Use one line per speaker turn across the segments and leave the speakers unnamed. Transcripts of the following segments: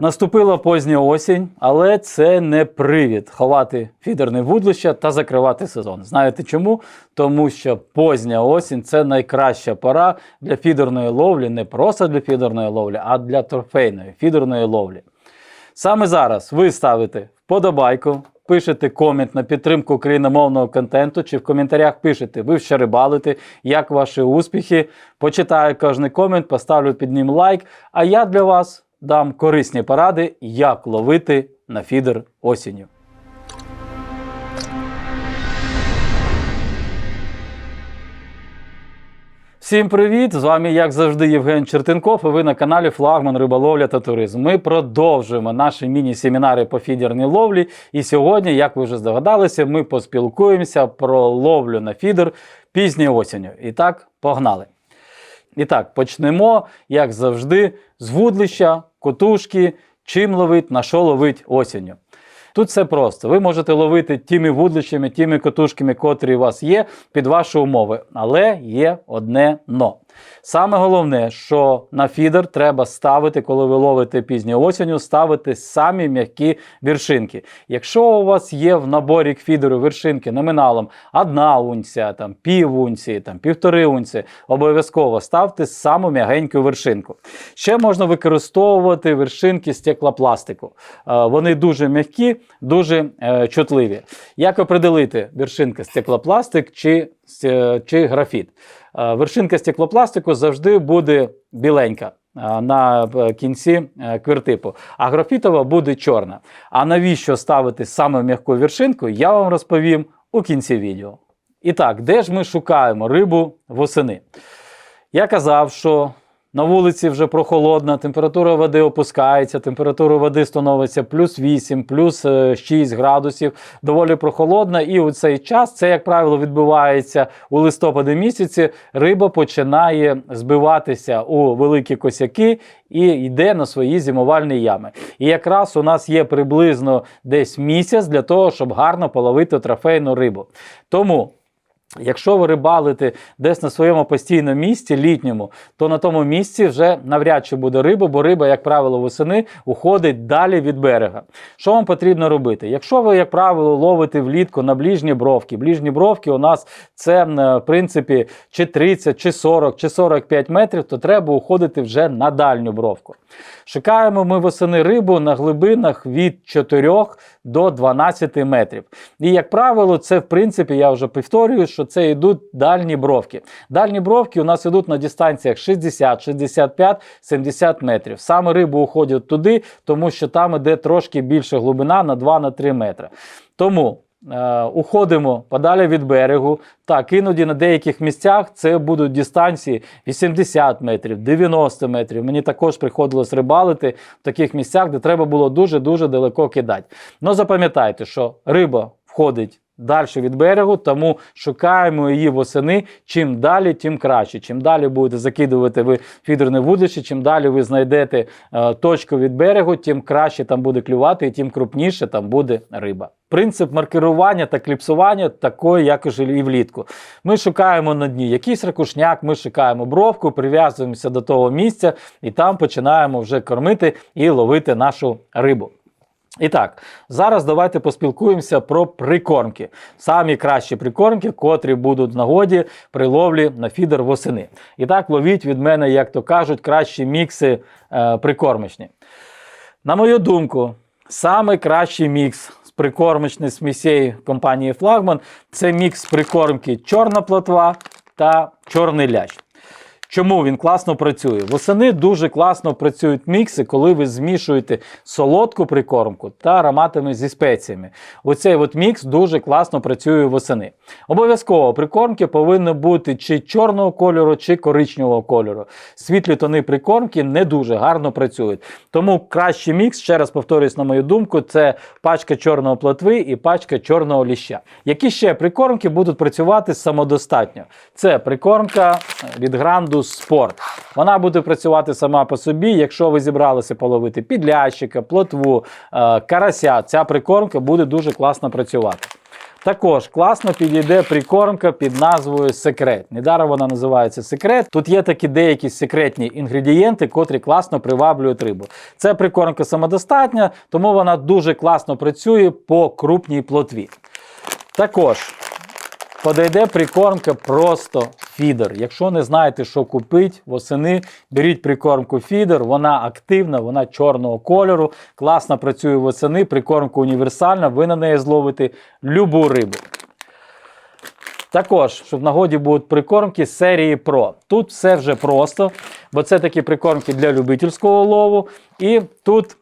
Наступила позня осінь, але це не привід ховати фідерне вудлище та закривати сезон. Знаєте чому? Тому що позня осінь це найкраща пора для фідерної ловлі, не просто для фідерної ловлі, а для трофейної фідерної ловлі. Саме зараз ви ставите вподобайку, пишете комент на підтримку україномовного контенту, чи в коментарях пишете, ви ще рибалите, як ваші успіхи. Почитаю кожний комент, поставлю під ним лайк. А я для вас дам корисні поради, як ловити на фідер осінню. Всім привіт! З вами, як завжди, Євген Чертенков, і ви на каналі Флагман Риболовля та Туризм. Ми продовжуємо наші міні-семінари по фідерній ловлі. І сьогодні, як ви вже здогадалися, ми поспілкуємося про ловлю на фідер пізньою осінню. І так, погнали! І так, почнемо, як завжди, з вудлища, котушки, чим ловить, на що ловить осінню. Тут все просто. Ви можете ловити тими вудлищами, тими котушками, котрі у вас є, під ваші умови. Але є одне но. Саме головне, що на фідер треба ставити, коли ви ловите пізньою осінню, ставити самі м'які вершинки. Якщо у вас є в наборі к фідеру вершинки номіналом одна унція, там, пів унції, там, півтори унції, обов'язково ставте саму м'ягеньку вершинку. Ще можна використовувати вершинки стеклопластику. Е, Вони дуже м'які, дуже е, чутливі. Як определити вершинка стеклопластик чи, чи графіт? Е, Вершинка стеклопластику завжди буде біленька е, на е, кінці квертипу, а графітова буде чорна. А навіщо ставити саме м'яку вершинку, я вам розповім у кінці відео. І так, де ж ми шукаємо рибу восени? Я казав, що на вулиці вже прохолодна, температура води опускається, температура води становиться плюс 8, плюс е, 6 градусів, доволі прохолодна. І у цей час, це, як правило, відбувається у листопаді місяці, риба починає збиватися у великі косяки і йде на свої зимувальні ями. І якраз у нас є приблизно десь місяць для того, щоб гарно половити трофейну рибу. Тому. Якщо ви рибалите десь на своєму постійному місці, літньому, то на тому місці вже навряд чи буде риба, бо риба, як правило, восени уходить далі від берега. Що вам потрібно робити? Якщо ви, як правило, ловите влітку на ближні бровки, ближні бровки у нас це е, в принципі чи 30, чи 40, чи 45 метрів, то треба уходити вже на дальню бровку. Шукаємо ми восени рибу на глибинах від 4 до 12 метрів. І, як правило, це, в принципі, я вже повторюю, що це йдуть дальні бровки. Дальні бровки у нас йдуть на дистанціях 60, 65, 70 метрів. Саме риби уходять туди, тому що там іде трошки більша глибина на 2-3 метри. Тому е, уходимо подалі від берегу. Так, іноді на деяких місцях це будуть дистанції 80 метрів, 90 метрів. Мені також приходилось рибалити в таких місцях, де треба було дуже-дуже далеко кидати. Ну запам'ятайте, що риба входить далі від берегу, тому шукаємо її восени. Чим далі, тим краще. Чим далі будете закидувати ви фідерне вудлище, чим далі ви знайдете е, точку від берегу, тим краще там буде клювати і тим крупніше там буде риба. Принцип маркерування та кліпсування такий, як і влітку. Ми шукаємо на дні якийсь ракушняк, ми шукаємо бровку, прив'язуємося до того місця і там починаємо вже кормити і ловити нашу рибу. І так, зараз давайте поспілкуємося про прикормки. Самі кращі прикормки, котрі будуть в нагоді при ловлі на фідер восени. І так, ловіть від мене, як то кажуть, кращі мікси е, прикормочні. На мою думку, саме кращий мікс з прикормочних смісей компанії Флагман це мікс прикормки чорна плотва та чорний лящ. Чому він класно працює? Восени дуже класно працюють мікси, коли ви змішуєте солодку прикормку та ароматами зі спеціями. Оцей от мікс дуже класно працює восени. Обов'язково прикормки повинні бути чи чорного кольору, чи коричневого кольору. Світлі тони прикормки не дуже гарно працюють. Тому кращий мікс, ще раз повторюсь, на мою думку, це пачка чорного плотви і пачка чорного ліща. Які ще прикормки будуть працювати самодостатньо? Це прикормка від гранду Спорт. Вона буде працювати сама по собі. Якщо ви зібралися половити підлящика, плотву, е, карася, ця прикормка буде дуже класно працювати. Також класно підійде прикормка під назвою секрет. Недаром вона називається секрет. Тут є такі деякі секретні інгредієнти, котрі класно приваблюють рибу. Це прикормка самодостатня, тому вона дуже класно працює по крупній плотві. Також подойде прикормка просто фідер. Якщо не знаєте, що купити восени, беріть прикормку фідер, вона активна, вона чорного кольору, класно працює восени, прикормка універсальна, ви на неї зловите любу рибу. Також, щоб в нагоді будуть прикормки серії Pro. Тут все вже просто, бо це такі прикормки для любительського лову. І тут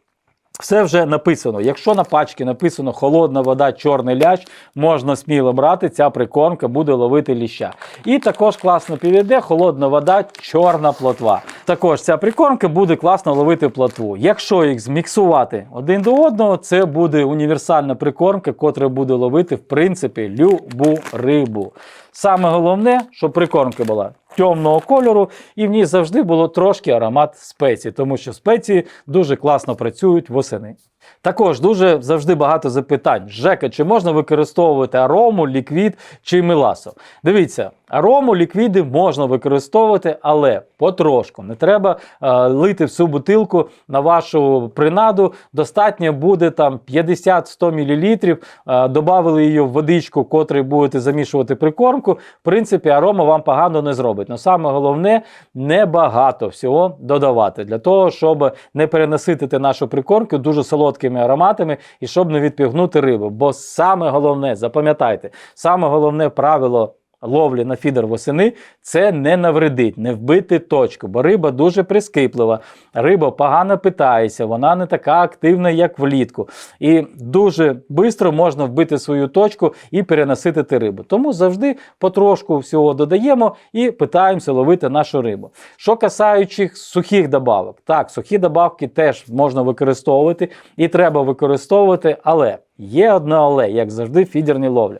все вже написано. Якщо на пачці написано холодна вода, чорний лящ, можна сміло брати, ця прикормка буде ловити ліща. І також класно підійде холодна вода, чорна плотва. Також ця прикормка буде класно ловити плотву. Якщо їх зміксувати один до одного, це буде універсальна прикормка, котра буде ловити, в принципі, любу рибу. Саме головне, щоб прикормка була темного кольору, і в ній завжди було трошки аромат спеції, тому що спеції дуже класно працюють восени. Також дуже завжди багато запитань. Жека, чи можна використовувати арому, ліквід чи меласо? Дивіться, арому, ліквіди можна використовувати, але потрошку. Не треба е, лити всю бутилку на вашу принаду. Достатньо буде там 50-100 мл. Е, добавили її в водичку, котрий будете замішувати прикормку. В принципі, арома вам погано не зробить. Но саме головне небагато всього додавати для того, щоб не перенаситити нашу прикормку дуже солодкими ароматами і щоб не відпігнути рибу. Бо саме головне, запам'ятайте, саме головне правило. Ловлі на фідер восени це не навредить, не вбити точку, бо риба дуже прискіплива, риба погано питається, вона не така активна, як влітку. І дуже швидко можна вбити свою точку і перенаситити рибу. Тому завжди потрошку всього додаємо і питаємося ловити нашу рибу. Що касаючих сухих добавок, так, сухі добавки теж можна використовувати і треба використовувати, але. Є одне але, як завжди, в фідерній ловлі.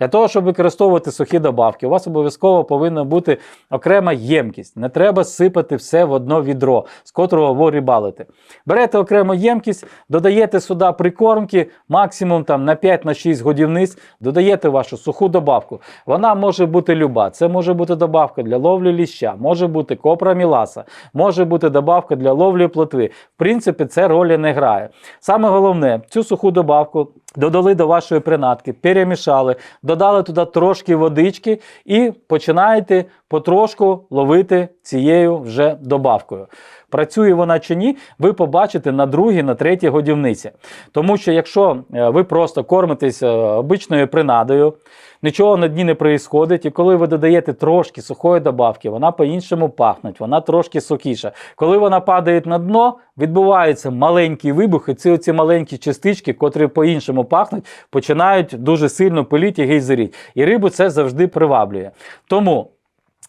Для того, щоб використовувати сухі добавки, у вас обов'язково повинна бути окрема ємкість. Не треба сипати все в одно відро, з котрого ви рибалите. Берете окрему ємкість, додаєте сюди прикормки, максимум там на 5-6 годівниць, додаєте вашу суху добавку. Вона може бути люба. Це може бути добавка для ловлі ліща, може бути копра міласа, може бути добавка для ловлі плотви. В принципі, це ролі не грає. Саме головне, цю суху добавку. Додали до вашої принадки, перемішали, додали туди трошки водички і починаєте потрошку ловити цією вже добавкою. Працює вона чи ні, ви побачите на другій, на третій годівниці. Тому що якщо е, ви просто кормитесь е, обичною принадою, нічого на дні не проїсходить, і коли ви додаєте трошки сухої добавки, вона по-іншому пахне, вона трошки сухіша. Коли вона падає на дно, відбуваються маленькі вибухи, ці оці маленькі частички, котрі по-іншому пахнуть, починають дуже сильно пиліти і гейзеріть. І рибу це завжди приваблює. Тому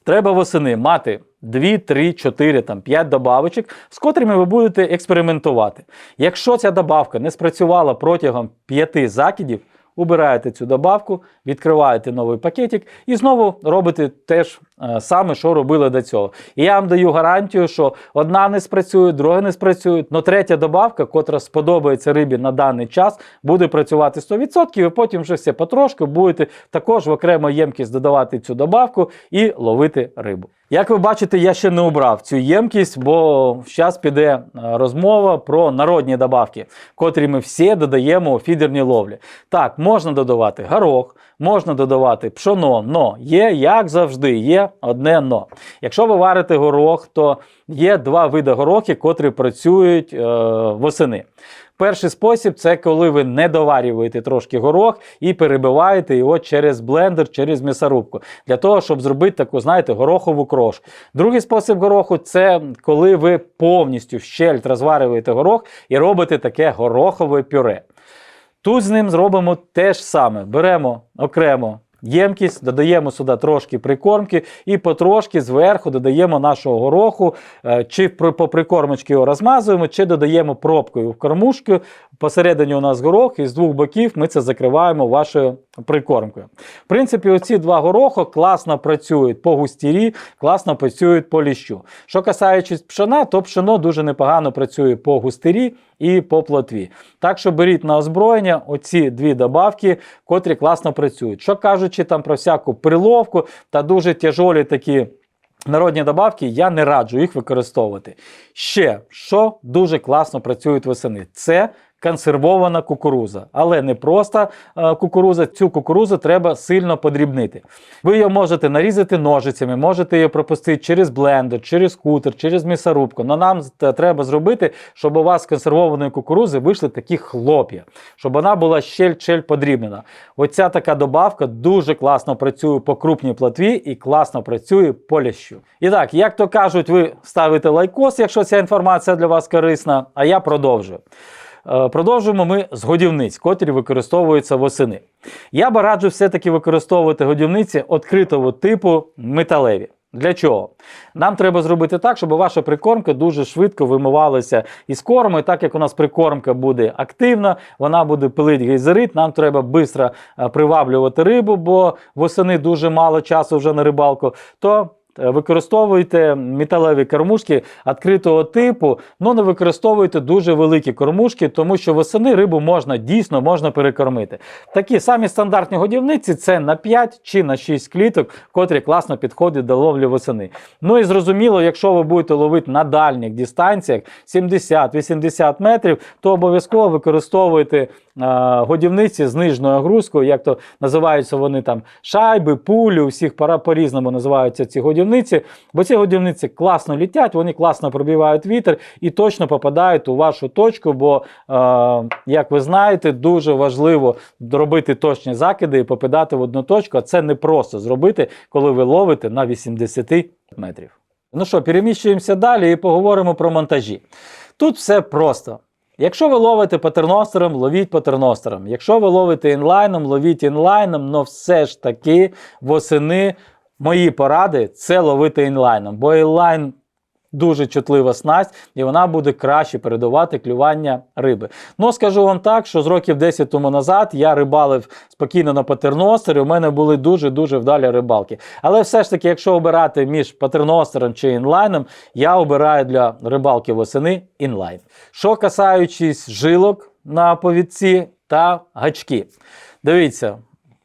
треба восени мати 2, 3, 4, там, 5 добавочок, з котрими ви будете експериментувати. Якщо ця добавка не спрацювала протягом 5 закидів, убираєте цю добавку, відкриваєте новий пакетик і знову робите те ж е, саме, що робили до цього. І я вам даю гарантію, що одна не спрацює, друга не спрацює, але третя добавка, котра сподобається рибі на даний час, буде працювати 100%, і потім вже все потрошку будете також в окрему ємкість додавати цю добавку і ловити рибу. Як ви бачите, я ще не обрав цю ємкість, бо зараз піде е, розмова про народні добавки, котрі ми всі додаємо у фідерній ловлі. Так, можна додавати горох, можна додавати пшоно, но є, як завжди, є одне но. Якщо ви варите горох, то є два види горохи, котрі працюють е, восени. Перший спосіб це коли ви не доварюєте трошки горох і перебиваєте його через блендер, через м'ясорубку, для того, щоб зробити таку, знаєте, горохову крошку. Другий спосіб гороху це коли ви повністю щельт розварюєте горох і робите таке горохове пюре. Тут з ним зробимо те ж саме. Беремо окремо ємкість, додаємо сюди трошки прикормки і потрошки зверху додаємо нашого гороху, е, чи по прикормочці його розмазуємо, чи додаємо пробкою в кормушку, Посередині у нас горох, і з двох боків ми це закриваємо вашою прикормкою. В принципі, оці два горохи класно працюють по густірі, класно працюють по ліщу. Що касаючись пшена, то пшено дуже непогано працює по густирі і по плотві. Так що беріть на озброєння оці дві добавки, котрі класно працюють. Що кажучи там про всяку приловку та дуже тяжолі такі. Народні добавки я не раджу їх використовувати. Ще що дуже класно працюють восени, це консервована кукуруза, але не просто е, кукуруза. Цю кукурузу треба сильно подрібнити. Ви її можете нарізати ножицями, можете її пропустити через блендер, через кутер, через м'ясорубку. Но нам треба зробити, щоб у вас з консервованої кукурузи вийшли такі хлоп'я, щоб вона була щель-щель подрібнена. Оця така добавка дуже класно працює по крупній платві і класно працює по лящу. І так, як то кажуть, ви ставите лайкос, якщо ця інформація для вас корисна, а я продовжую. Е, Продовжуємо ми з годівниць, котрі використовуються восени. Я би раджу все-таки використовувати годівниці відкритого типу металеві. Для чого? Нам треба зробити так, щоб ваша прикормка дуже швидко вимивалася із корму. І так як у нас прикормка буде активна, вона буде пилити гейзерит, нам треба швидко приваблювати рибу, бо восени дуже мало часу вже на рибалку. То Е, Використовуйте металеві кормушки відкритого типу, але не використовуйте дуже великі кормушки, тому що восени рибу можна дійсно можна перекормити. Такі самі стандартні годівниці це на 5 чи на 6 кліток, котрі класно підходять до ловлі восени. Ну і зрозуміло, якщо ви будете ловити на дальніх дистанціях 70-80 метрів, то обов'язково використовуйте е, годівниці з нижньою огрузкою, як то називаються вони там шайби, пулі, у всіх по-різному називаються ці годівниці, бо ці годівниці класно літять, вони класно пробивають вітер і точно попадають у вашу точку. Бо, е, як ви знаєте, дуже важливо робити точні закиди і попадати в одну точку. А це не просто зробити, коли ви ловите на 80 метрів. Ну що, переміщуємося далі і поговоримо про монтажі. Тут все просто. Якщо ви ловите патерностером, ловіть патерностером. Якщо ви ловите інлайном, ловіть інлайном, але все ж таки восени мої поради це ловити інлайном, бо інлайн дуже чутлива снасть, і вона буде краще передавати клювання риби. Ну, скажу вам так, що з років 10 тому назад я рибалив спокійно на патерностері, у мене були дуже-дуже вдалі рибалки. Але все ж таки, якщо обирати між патерностером чи інлайном, я обираю для рибалки восени інлайн. Що касаючись жилок на повідці та гачки. Дивіться,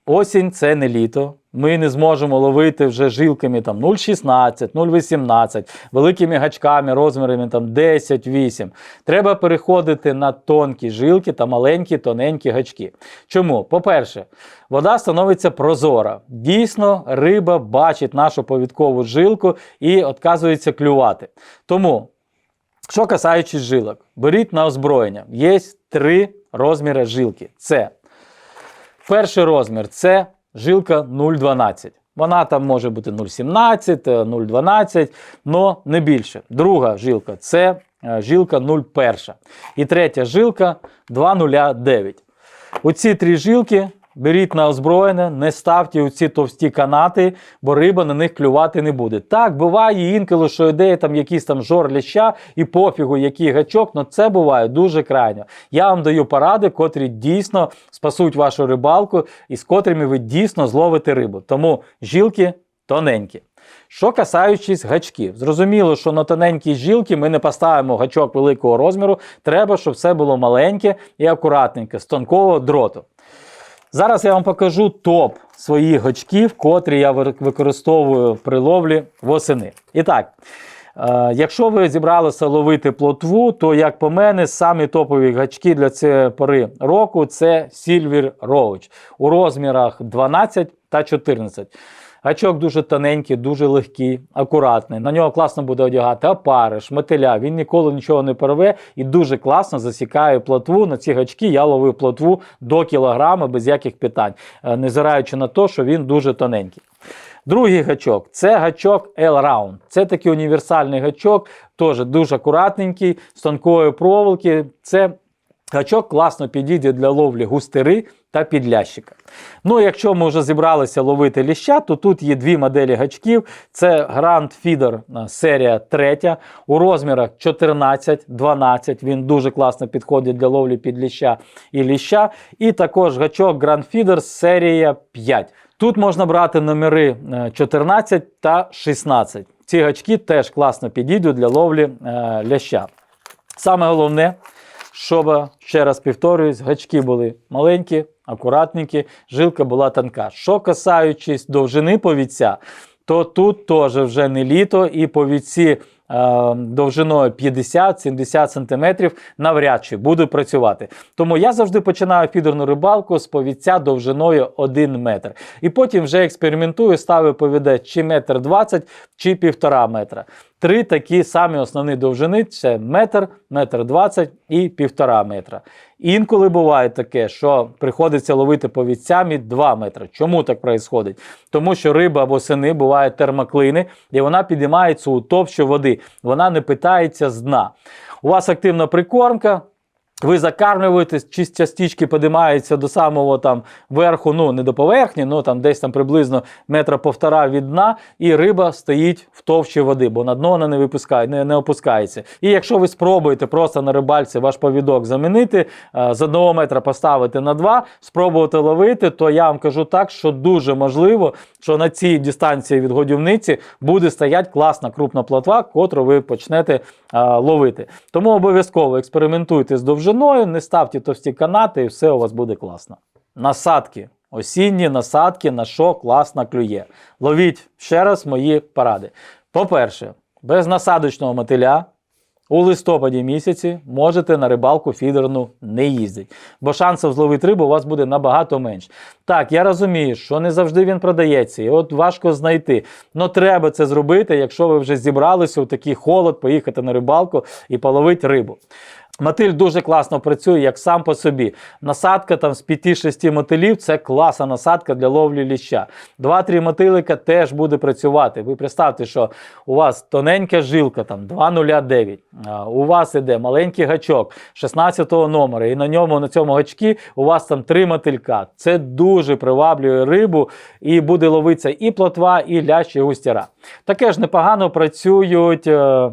осінь це не літо. Ми не зможемо ловити вже жилками там 0,16, 0,18, великими гачками розмірами там 10-8. Треба переходити на тонкі жилки та маленькі тоненькі гачки. Чому? По-перше, вода становиться прозора. Дійсно, риба бачить нашу повідкову жилку і відказується клювати. Тому, що касаючись жилок, беріть на озброєння. Є три розміри жилки. Це Перший розмір це жилка 0,12. Вона там може бути 0,17, 0,12, але не більше. Друга жилка це е, жилка 0,1. І третя жилка 2,09. Оці три жилки беріть на озброєне, не ставте у ці товсті канати, бо риба на них клювати не буде. Так, буває інколи, що йде там якийсь там жор ляща і пофігу, який гачок, але це буває дуже крайньо. Я вам даю поради, котрі дійсно спасуть вашу рибалку і з котрими ви дійсно зловите рибу. Тому жилки тоненькі. Що касаючись гачків, зрозуміло, що на тоненькі жилки ми не поставимо гачок великого розміру. Треба, щоб все було маленьке і акуратненьке, з тонкого дроту. Зараз я вам покажу топ своїх гачків, котрі я використовую при ловлі восени. І так, е, якщо ви зібралися ловити плотву, то, як по мене, самі топові гачки для цієї пори року це Silver Roach у розмірах 12 та 14. Гачок дуже тоненький, дуже легкий, акуратний. На нього класно буде одягати опариш, мотиля. Він ніколи нічого не порве і дуже класно засікає плотву. На ці гачки я ловив плотву до кілограма без яких питань, е, невзираючи на те, що він дуже тоненький. Другий гачок це гачок L-Round. Це такий універсальний гачок, теж дуже акуратненький, з тонкої проволоки. Це Гачок класно підійде для ловлі густери та підлящика. Ну, якщо ми вже зібралися ловити ліща, то тут є дві моделі гачків. Це Grand Feeder серія 3 у розмірах 14-12. Він дуже класно підходить для ловлі під ліща і ліща. І також гачок Grand Feeder серія 5. Тут можна брати номери е, 14 та 16. Ці гачки теж класно підійдуть для ловлі е, ляща. Саме головне, щоб, ще раз повторююсь, гачки були маленькі, акуратненькі, жилка була тонка. Що касаючись довжини повідця, то тут теж вже не літо, і повідці е, довжиною 50-70 см навряд чи буду працювати. Тому я завжди починаю фідерну рибалку з повідця довжиною 1 метр. І потім вже експериментую, ставлю повіде чи метр 20, чи півтора метра. Три такі самі основні довжини: це метр, метр 20 і півтора метра. Інколи буває таке, що приходиться ловити повідцями 2 метри. Чому так відбувається? Тому що риба або сини бувають термоклини, і вона підіймається у топчу води. Вона не питається з дна. У вас активна прикормка. Ви закармлюєтесь, чи частички підіймаються до самого там верху, ну не до поверхні, ну там десь там приблизно метра півтора від дна, і риба стоїть в товщі води, бо на дно вона не випускає, не, не опускається. І якщо ви спробуєте просто на рибальці ваш повідок замінити, е, з одного метра поставити на два, спробувати ловити, то я вам кажу так, що дуже можливо, що на цій дистанції від годівниці буде стояти класна крупна плотва, котру ви почнете е, ловити. Тому обов'язково експериментуйте з довжиною, не ставте товсті канати, і все у вас буде класно. Насадки. Осінні насадки, на що класно клює. Ловіть ще раз мої поради. По-перше, без насадочного мотиля у листопаді місяці можете на рибалку фідерну не їздити, бо шансів зловити рибу у вас буде набагато менше. Так, я розумію, що не завжди він продається, і от важко знайти. але треба це зробити, якщо ви вже зібралися у такий холод, поїхати на рибалку і половити рибу. Мотиль дуже класно працює, як сам по собі. Насадка там з 5-6 мотилів це класна насадка для ловлі ліща. 2-3 мотилика теж буде працювати. Ви представте, що у вас тоненька жилка, там 2,09. У вас іде маленький гачок 16-го номера, і на ньому на цьому гачкі у вас там 3 мотилька. Це дуже приваблює рибу і буде ловитися і плотва, і лящ, і густяра. Таке ж непогано працюють. е,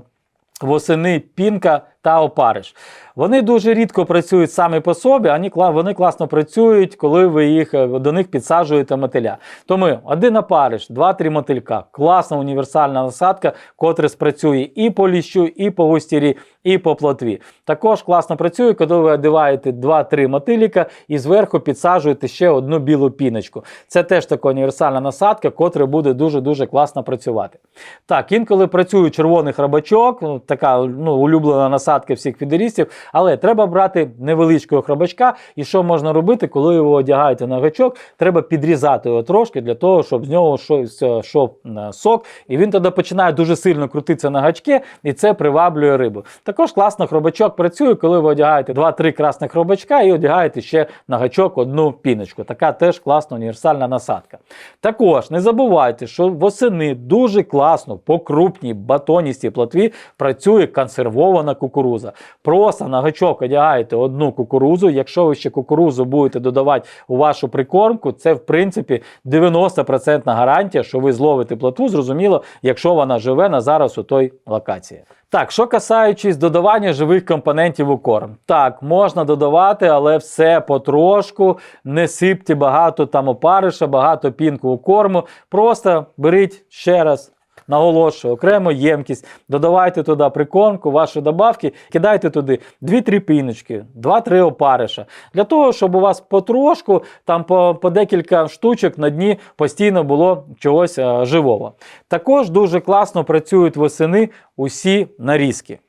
Восени пінка та опариш. Вони дуже рідко працюють самі по собі, ані вони класно працюють, коли ви їх е, до них підсаджуєте мотиля. Тому один опариш, два-три мотилька. Класна універсальна насадка, котра спрацює і по ліщу, і по густірі, і по плотві. Також класно працює, коли ви одягаєте 2-3 мотиліка і зверху підсаджуєте ще одну білу піночку. Це теж така універсальна насадка, котра буде дуже-дуже класно працювати. Так, інколи працює червоний храбачок, ну, така ну, улюблена насадка всіх фідерістів, але треба брати невеличкого храбачка. І що можна робити, коли його одягаєте на гачок, треба підрізати його трошки для того, щоб з нього щось е, йшов е, сок, і він тоді починає дуже сильно крутитися на гачки, і це приваблює рибу. Також класно хробачок працює, коли ви одягаєте 2-3 красних хробачка і одягаєте ще на гачок одну піночку. Така теж класна універсальна насадка. Також не забувайте, що восени дуже класно по крупній батоністій плотві працює консервована кукуруза. Просто на гачок одягаєте одну кукурузу. Якщо ви ще кукурузу будете додавати у вашу прикормку, це в принципі 90% гарантія, що ви зловите плотву, зрозуміло, якщо вона живе на зараз у той локації. Так, що касаючись додавання живих компонентів у корм. Так, можна додавати, але все потрошку. Не сипте багато там опариша, багато пінку у корму. Просто беріть ще раз. Наголошую, окремо ємкість, додавайте туди прикормку, ваші добавки, кидайте туди 2-3 піночки, 2-3 опариша. Для того, щоб у вас потрошку, там по, по декілька штучок на дні постійно було чогось е, живого. Також дуже класно працюють восени усі нарізки.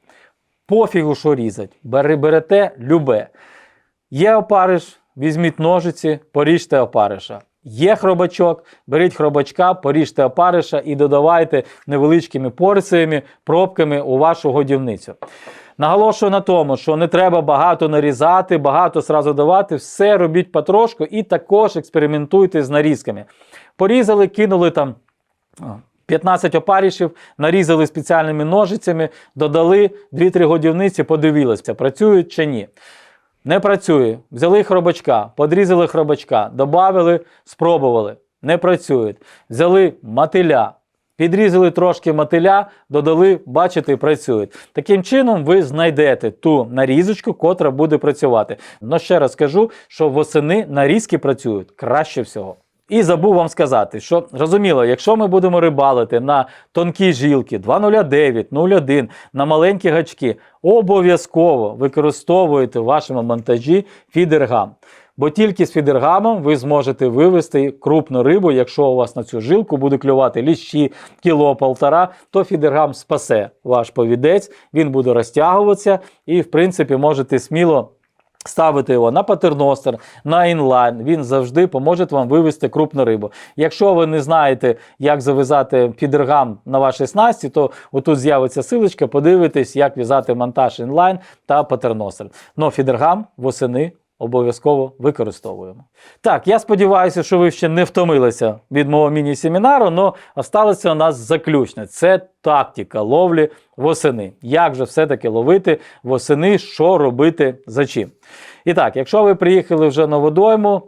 Пофігу, що різать. Берете любе. Є опариш, візьміть ножиці, поріжте опариша. Є хробачок, беріть хробачка, поріжте опариша і додавайте невеличкими порціями, пробками у вашу годівницю. Наголошую на тому, що не треба багато нарізати, багато сразу давати, все робіть потрошку і також експериментуйте з нарізками. Порізали, кинули там. 15 опарішів, нарізали спеціальними ножицями, додали 2-3 годівниці, подивилися, працюють чи ні. Не працює. Взяли хробачка, подрізали хробачка, додали, спробували. Не працює. Взяли мотиля, підрізали трошки мотиля, додали, бачите, працює. Таким чином ви знайдете ту нарізочку, котра буде працювати. Но ще раз скажу, що восени нарізки працюють краще всього. І забув вам сказати, що зрозуміло, якщо ми будемо рибалити на тонкі жилки 2,09, 0,1, на маленькі гачки, обов'язково використовуйте в вашому монтажі фідергам. Бо тільки з фідергамом ви зможете вивести крупну рибу. Якщо у вас на цю жилку буде клювати ліщі кіло полтора, то фідергам спасе ваш повідець, він буде розтягуватися, і, в принципі, можете сміло. Ставити його на патерностер, на інлайн, він завжди поможе вам вивести крупну рибу. Якщо ви не знаєте, як зав'язати фідергам на вашій снасті, то отут з'явиться силочка, подивитись, як в'язати монтаж інлайн та патерностер. Но фідергам восени обов'язково використовуємо. Так, я сподіваюся, що ви ще не втомилися від мого міні-семінару, але осталося у нас заключне. Це тактика ловлі восени. Як же все-таки ловити восени, що робити за чим. І так, якщо ви приїхали вже на водойму,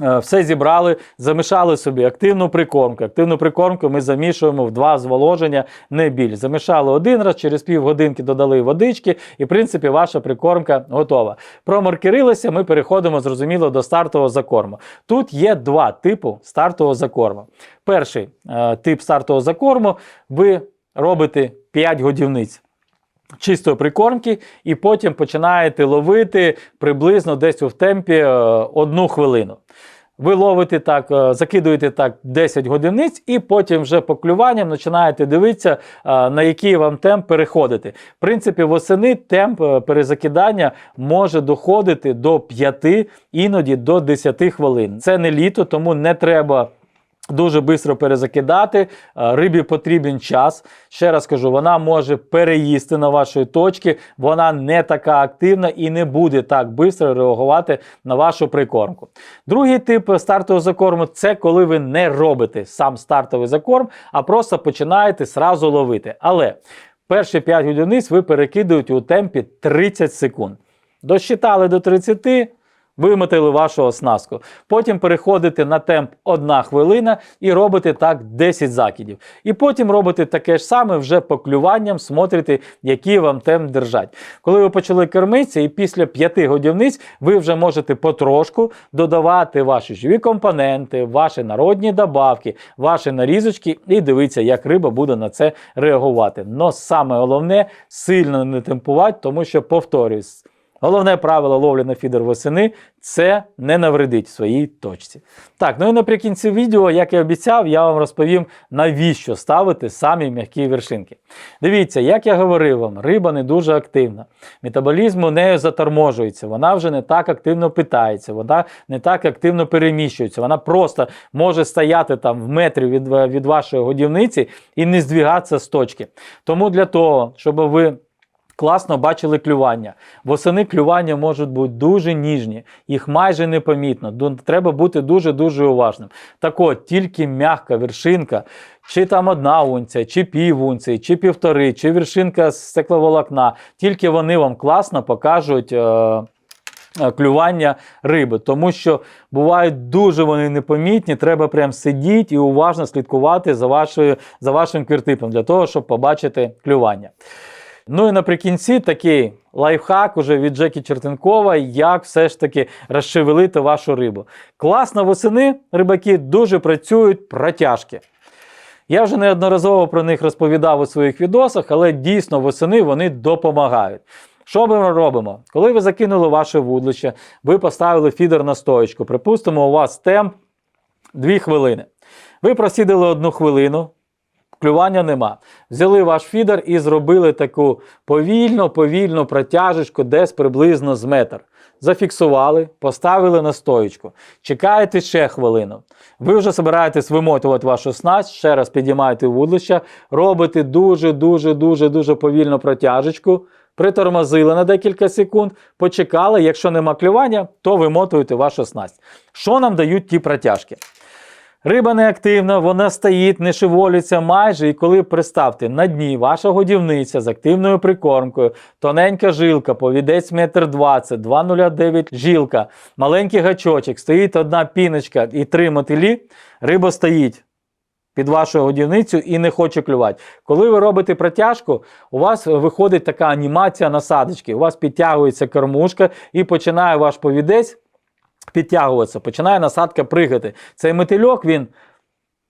Все зібрали, замішали собі активну прикормку. Активну прикормку ми замішуємо в два зволоження, не більш. Замішали один раз, через півгодинки додали водички, і в принципі ваша прикормка готова. Промаркерилися, ми переходимо, зрозуміло, до стартового закорму. Тут є два типи стартового закорму. Перший е, тип стартового закорму ви робите 5 годівниць чистої прикормки, і потім починаєте ловити приблизно десь у темпі е, одну хвилину. Ви ловите так, е, закидуєте так 10 годиниць, і потім вже по клюванням починаєте дивитися, е, на який вам темп переходити. В принципі, восени темп перезакидання може доходити до 5, іноді до 10 хвилин. Це не літо, тому не треба. Дуже швидко перезакидати. Е, Рибі потрібен час. Ще раз кажу, вона може переїсти на вашої точки, вона не така активна і не буде так швидко реагувати на вашу прикормку. Другий тип стартового закорму це коли ви не робите сам стартовий закорм, а просто починаєте сразу ловити. Але перші 5 одиниць ви перекидуєте у темпі 30 секунд. Досчитали до 30. Вимотили вашу оснастку. Потім переходите на темп 1 хвилина і робите так 10 закидів. І потім робите таке ж саме вже по клюванням, смотрите, який вам темп держать. Коли ви почали кормитися, і після 5 годівниць ви вже можете потрошку додавати ваші живі компоненти, ваші народні добавки, ваші нарізочки і дивитися, як риба буде на це реагувати. Но саме головне сильно не темпувати, тому що повторюсь. Головне правило ловлі на фідер восени це не навредить своїй точці. Так, ну і наприкінці відео, як і обіцяв, я вам розповім, навіщо ставити самі м'які вершинки. Дивіться, як я говорив вам, риба не дуже активна. Метаболізм у неї заторможується, вона вже не так активно питається, вона не так активно переміщується. Вона просто може стояти там в метрі від, від вашої годівниці і не здвігатися з точки. Тому для того, щоб ви класно бачили клювання. Восени клювання можуть бути дуже ніжні, їх майже непомітно. Треба бути дуже-дуже уважним. Так от, тільки м'яка вершинка, чи там одна унція, чи пів унції, чи півтори, чи вершинка з стекловолокна, тільки вони вам класно покажуть. Е- е, Клювання риби, тому що бувають дуже вони непомітні. Треба прям сидіти і уважно слідкувати за вашою за вашим квіртипом для того, щоб побачити клювання. Ну і наприкінці такий лайфхак уже від Джекі Чертенкова, як все ж таки розшевелити вашу рибу. Класно восени рибаки дуже працюють протяжки. Я вже неодноразово про них розповідав у своїх відосах, але дійсно восени вони допомагають. Що ми робимо? Коли ви закинули ваше вудлище, ви поставили фідер на стоечку. Припустимо, у вас темп 2 хвилини. Ви просідали одну хвилину, клювання нема. Взяли ваш фідер і зробили таку повільно, повільну протяжечку десь приблизно з метр. Зафіксували, поставили на стоечку. Чекаєте ще хвилину. Ви вже збираєтесь вимотувати вашу снасть, ще раз підіймаєте вудлище, робите дуже, дуже, дуже, повільну протяжечку. Притормозили на декілька секунд, почекали. Якщо нема клювання, то вимотуєте вашу снасть. Що нам дають ті протяжки? Риба неактивна, вона стоїть, не шеволиться майже. І коли представте на дні ваша годівниця з активною прикормкою, тоненька жилка, повідець метр двадцять, 2,09 жилка, маленький гачочок, стоїть одна піночка і три мотилі, риба стоїть під вашу годівницю і не хоче клювати. Коли ви робите протяжку, у вас виходить така анімація насадочки. У вас підтягується кормушка і починає ваш повідець підтягуватися, починає насадка пригати. Цей мотильок він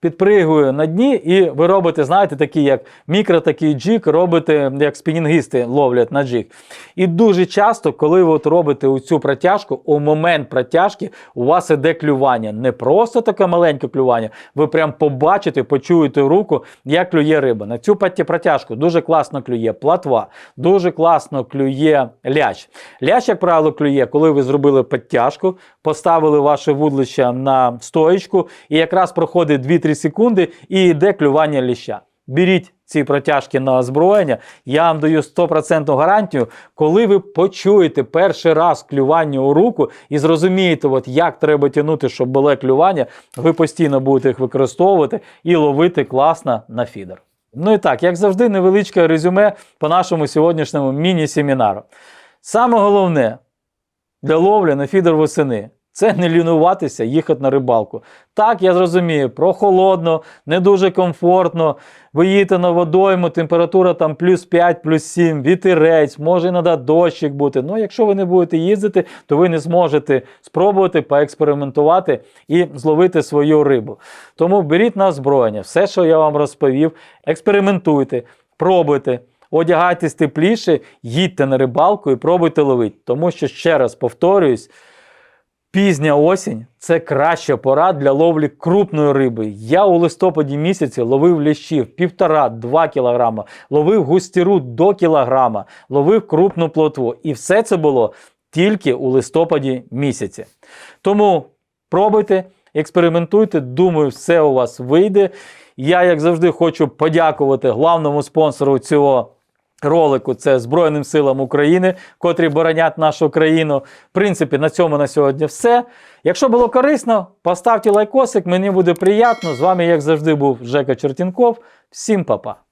підпригує на дні, і ви робите, знаєте, такий як мікро, такий джик, робите, як спінінгісти ловлять на джик. І дуже часто, коли ви от робите цю протяжку, у момент протяжки у вас іде клювання. Не просто таке маленьке клювання, ви прям побачите, почуєте руку, як клює риба. На цю протяжку дуже класно клює платва, дуже класно клює лящ. Лящ, як правило, клює, коли ви зробили підтяжку, поставили ваше вудлище на стоєчку, і якраз проходить 2-3 секунди і йде клювання ліща. Беріть ці протяжки на озброєння. Я вам даю 100% гарантію, коли ви почуєте перший раз клювання у руку і зрозумієте, от як треба тягнути, щоб було клювання, ви постійно будете їх використовувати і ловити класно на фідер. Ну і так, як завжди, невеличке резюме по нашому сьогоднішньому міні-семінару. Саме головне для ловлі на фідер восени. Це не лінуватися, їхати на рибалку. Так, я зрозумію, прохолодно, не дуже комфортно. Ви їдете на водойму, температура там плюс 5, плюс 7, вітерець, може іноді дощик бути. Ну, якщо ви не будете їздити, то ви не зможете спробувати поекспериментувати і зловити свою рибу. Тому беріть на озброєння, все, що я вам розповів, експериментуйте, пробуйте. Одягайтесь тепліше, їдьте на рибалку і пробуйте ловити. Тому що, ще раз повторююсь, Пізня осінь це краща пора для ловлі крупної риби. Я у листопаді місяці ловив лящів півтора-два кілограма, ловив густіру до кілограма, ловив крупну плотву. І все це було тільки у листопаді місяці. Тому пробуйте, експериментуйте. Думаю, все у вас вийде. Я, як завжди, хочу подякувати главному спонсору цього ролику це Збройним силам України, котрі боронять нашу країну. В принципі, на цьому на сьогодні все. Якщо було корисно, поставте лайкосик, мені буде приємно. З вами, як завжди, був Жека Чертінков. Всім па-па!